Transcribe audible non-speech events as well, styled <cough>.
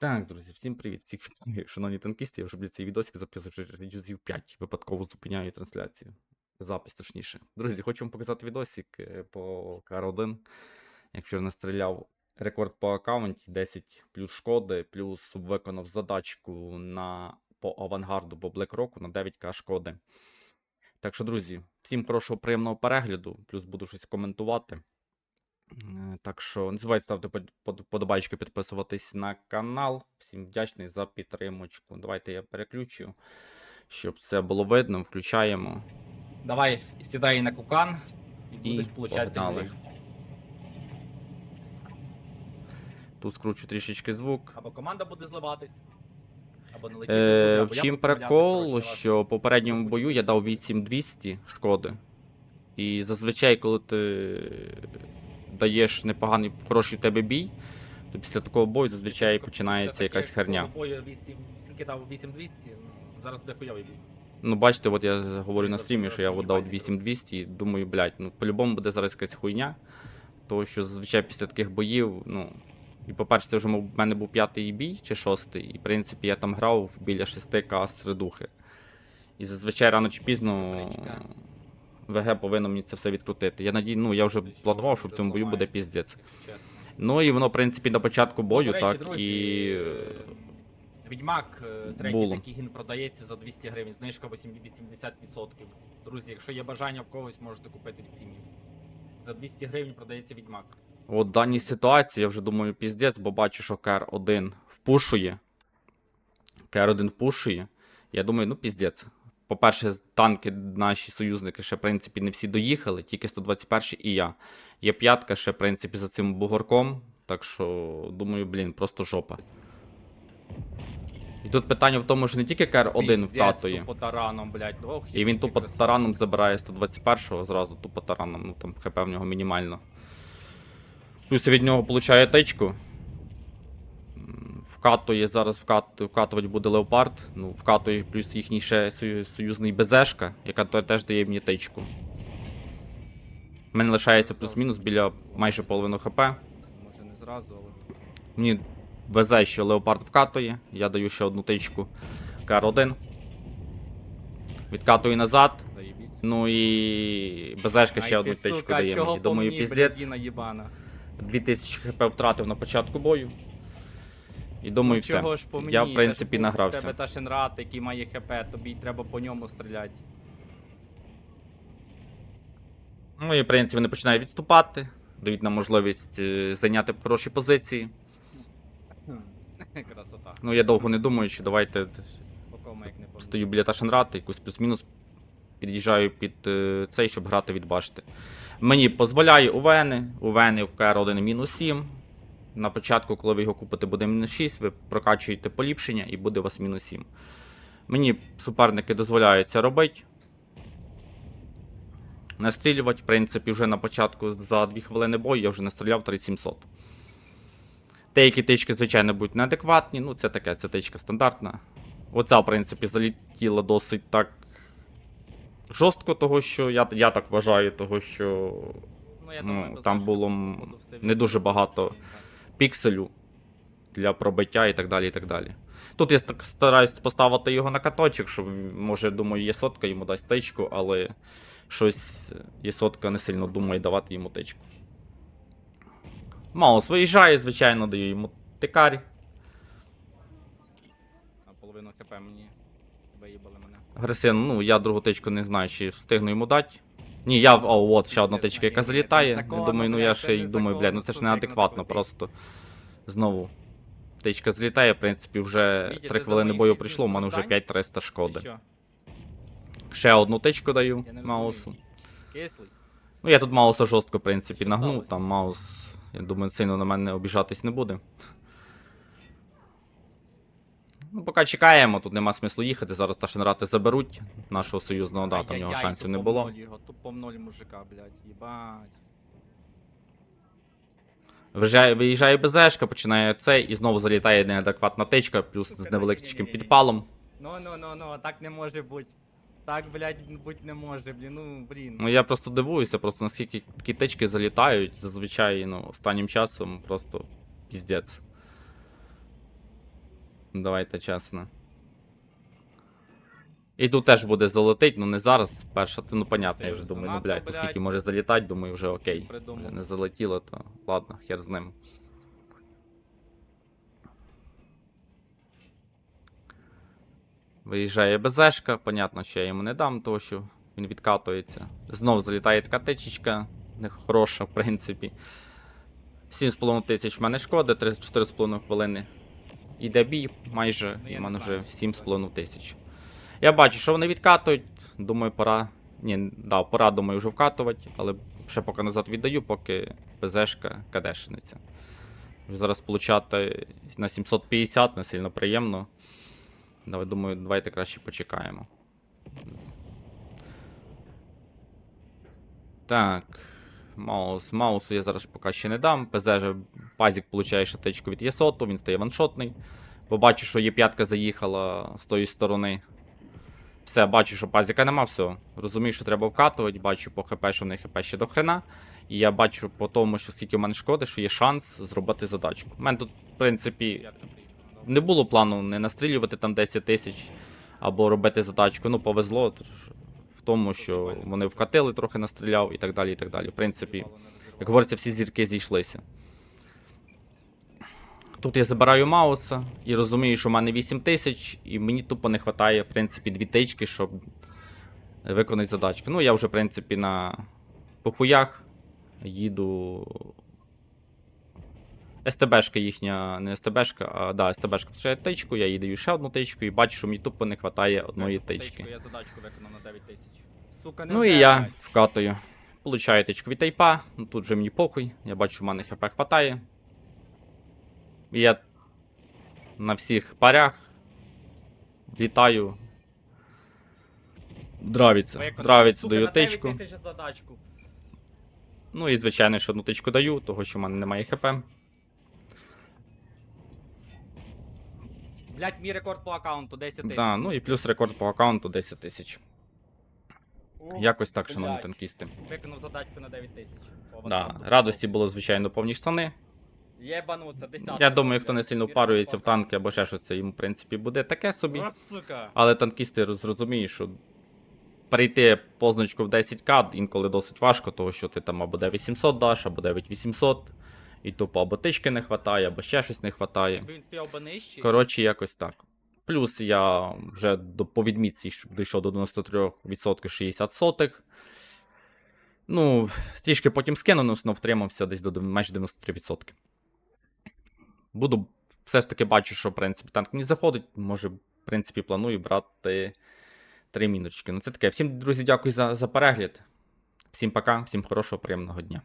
Так, друзі, всім привіт. Всіх вітаю, шановні танкісти. Я вже блядь, цей відосик записав вже разів 5. Випадково зупиняю трансляцію. Запис точніше. Друзі, хочу вам показати відосик е, по КР1. Якщо я настріляв рекорд по аккаунті 10 плюс шкоди, плюс виконав задачку на, по авангарду по Блекроку на 9к шкоди. Так що, друзі, всім хорошого приємного перегляду, плюс буду щось коментувати. Е, Так що не забувайте ставити под- под- подобайки, підписуватись на канал. Всім вдячний за підтримочку. Давайте я переключу, щоб це було видно. Включаємо. Давай, сідай на кукан і І будеш получати Тут скручу трішечки звук. Або команда буде зливатись, або не летіти Е, в чим прикол, що в попередньому бою я дав 8200 шкоди. І зазвичай, коли ти даєш непоганий, хороший в тебе бій, то після такого бою зазвичай починається якась херня. бою 8, скільки дав 8200, ну, зараз буде хуйовий бій. Ну, бачите, от я говорю на стрімі, що я от дав пані 8200 і думаю, блядь, ну по-любому буде зараз якась хуйня. Тому що зазвичай після таких боїв, ну. І по-перше, це вже в мене був п'ятий бій чи шостий, і в принципі я там грав біля 6к середухи. І зазвичай рано чи пізно. ВГ повинно мені це все відкрутити. Я надію, ну я вже планував, що в цьому бою буде піздець. Ну і воно, в принципі, на початку бою, До речі, так, друзі, і. е, Відьмак е, третій було. такий він продається за 200 гривень, знижка 80%. Друзі, якщо є бажання в когось, можете купити в стімі. За 200 гривень продається відьмак. От в даній ситуації я вже думаю піздець, бо бачу, що КР-1 впушує. КР-1 впушує. Я думаю, ну піздець. По-перше, танки наші союзники ще, в принципі, не всі доїхали, тільки 121 і я. Є п'ятка ще, в принципі, за цим бугорком. Так що, думаю, блін, просто жопа. І тут питання в тому, що не тільки КР-1 Піздець, вкатує. тупо тараном, блядь. Ох, І він тупо красавчик. тараном забирає 121-го зразу, тупо тараном, ну там хп в нього мінімально. Плюс від нього получає течку. Вкатує зараз вкат, вкатувати буде леопард. Ну, вкатує плюс їхній ще союзний БЗшка, яка теж дає мені течку. У мене лишається плюс-мінус біля майже половину хп. Може не зразу, але. Мені везе, що леопард вкатує. Я даю ще одну тичку КР-1. Відкатую назад. Ну і БЗшка ще одну тичку дає мені. Думаю, піздець. блядіна їбана? 2000 хп втратив на початку бою. І думаю, Ну, все. чого ж по мені? Я, в Це ж награвся. У тебе Ташенрат, який має хп, тобі треба по ньому стріляти. Ну і в принципі вони починають відступати, дають нам можливість е, зайняти хороші позиції. <laughs> Красота. Ну я довго не думаю, що давайте як не стою біля Ташенрата, якусь плюс-мінус під'їжджаю під е, цей, щоб грати від башти. Мені дозволяє УВНи, УВНи в КР-1 мінус 7. На початку, коли ви його купите, буде мінус 6, ви прокачуєте поліпшення і буде у вас мінус 7. Мені суперники дозволяють це робити. Настрілювати, в принципі, вже на початку за 2 хвилини бою я вже настріляв 3700. Деякі тички, звичайно, будуть неадекватні, ну це таке, це тичка стандартна. Оця, в принципі, залетіла досить так жорстко, того що я, я так вважаю, того що Ну, ну, там було не дуже багато пікселю для пробиття і так далі. і так далі. Тут я стараюсь поставити його на каточок, що може, думаю, є сотка йому дасть тичку, але щось є сотка не сильно думає давати йому тичку. Маус виїжджає, звичайно, даю йому тикарі. На половину хп мені виїбали мене. Агресивно, ну я другу тичку не знаю, чи встигну йому дати. Ні, я. О, от ще одна тичка, яка залітає. Я думаю, ну я ще й думаю, блядь, ну це ж неадекватно просто. Знову. Тичка злітає, в принципі, вже 3 хвилини бою прийшло, у мене вже страждань? 5300 шкоди. Ще одну тичку даю маусу. Ну я тут мауса жорстко, в принципі, Що нагнув, там маус, я думаю, сильно на мене обіжатись не буде. Ну, поки чекаємо, тут нема смислу їхати. Зараз Ташенрати заберуть нашого союзного, да, там в нього шансів не було. Тупо ноль мужика, блядь, їбать. Виїжджає, виїжджає БЗшка, починає це, і знову залітає неадекватна тичка, плюс з невеличким підпалом. Ну, ну, ну, ну, так не може бути. Так, блядь, бути не може, блін, ну, блін. Ну я просто дивуюся, просто наскільки такі тички залітають, зазвичай, ну, останнім часом просто піздець. Давайте чесно. І тут теж буде залетить, ну не зараз. Перша, ну понятно, я вже вже думаю, ну блядь, наскільки може залітати, думаю, вже окей. Придумав. Не залетіло, то ладно, хер з ним. Виїжджає БЗшка, понятно, що я йому не дам, тому що він відкатується. Знов залітає така тичечка, нехороша, в принципі. 7,5 тисяч в мене шкоди, 4,5 хвилини. Іде бій майже, і в мене вже 7,5 тисяч. Я бачу, що вони відкатують. Думаю, пора. Ні, да, пора, думаю, вже вкатувати, але ще поки назад віддаю, поки ПЗшка кадешниця. Зараз получати на 750 не сильно приємно. Давай, думаю, давайте краще почекаємо. Так. Маус. Маусу я зараз поки ще не дам. ПЗ пазік получає шатичку від Єсоту, він стає ваншотний. Побачу, що є п'ятка заїхала з тої сторони. Все, бачу, що пазіка нема, все. Розумію, що треба вкатувати, бачу по ХП, що в них ХП ще до хрена. І я бачу по тому, що скільки в мене шкоди, що є шанс зробити задачку. У мене тут, в принципі, не було плану не настрілювати там 10 тисяч або робити задачку. Ну, повезло в тому, що вони вкатили, трохи настріляв і так далі. і так далі. В принципі, як говориться, всі зірки зійшлися. Тут я забираю Мауса і розумію, що в мене 8 тисяч, і мені тупо не вистачає, в принципі, дві тички, щоб виконати задачки. Ну, я вже, в принципі, на похуях їду. СТБшка їхня, не СТБшка, а да, СТБшка включає тичку, я їй даю ще одну тичку і бачу, що мені тупо не вистачає одної тички. Я задачку виконав на 9 тисяч. Сука, не Ну і я вкатую. Получаю тичку від тайпа, ну тут вже мені похуй. Я бачу, в мене хп хватає. Я на всіх парях літаю. Дравіться. Дравіться, даю тичку. Ну і звичайно, що одну тичку даю, того що в мене немає хп. Блять, мій рекорд по аккаунту 10 тисяч. Да, ну і плюс рекорд по аккаунту 10 тисяч. Якось так, шановні танкісти. Виконав задачку на 9 тисяч. Да, радості було, звичайно, повні штани. Єбануться, 10. Я думаю, хто не сильно впарюється в танки або ще щось, це йому, в принципі, буде таке собі. Сука. Але танкісти роз- зрозуміють, що перейти позначку в 10к інколи досить важко, тому що ти там або 9800 даш, або 9800, і тупо або тички не вистачає, або ще щось не вистачає. Коротше, якось так. Плюс я вже до, по відмітці щоб дійшов до 93% 60 сотих. Ну, трішки потім скинув, але втримався десь до майже 93%. Буду все ж таки бачу, що в принципі танк мені заходить. Може, в принципі, планую брати три міночки. Ну, це таке. Всім, друзі, дякую за, за перегляд. Всім пока, всім хорошого, приємного дня.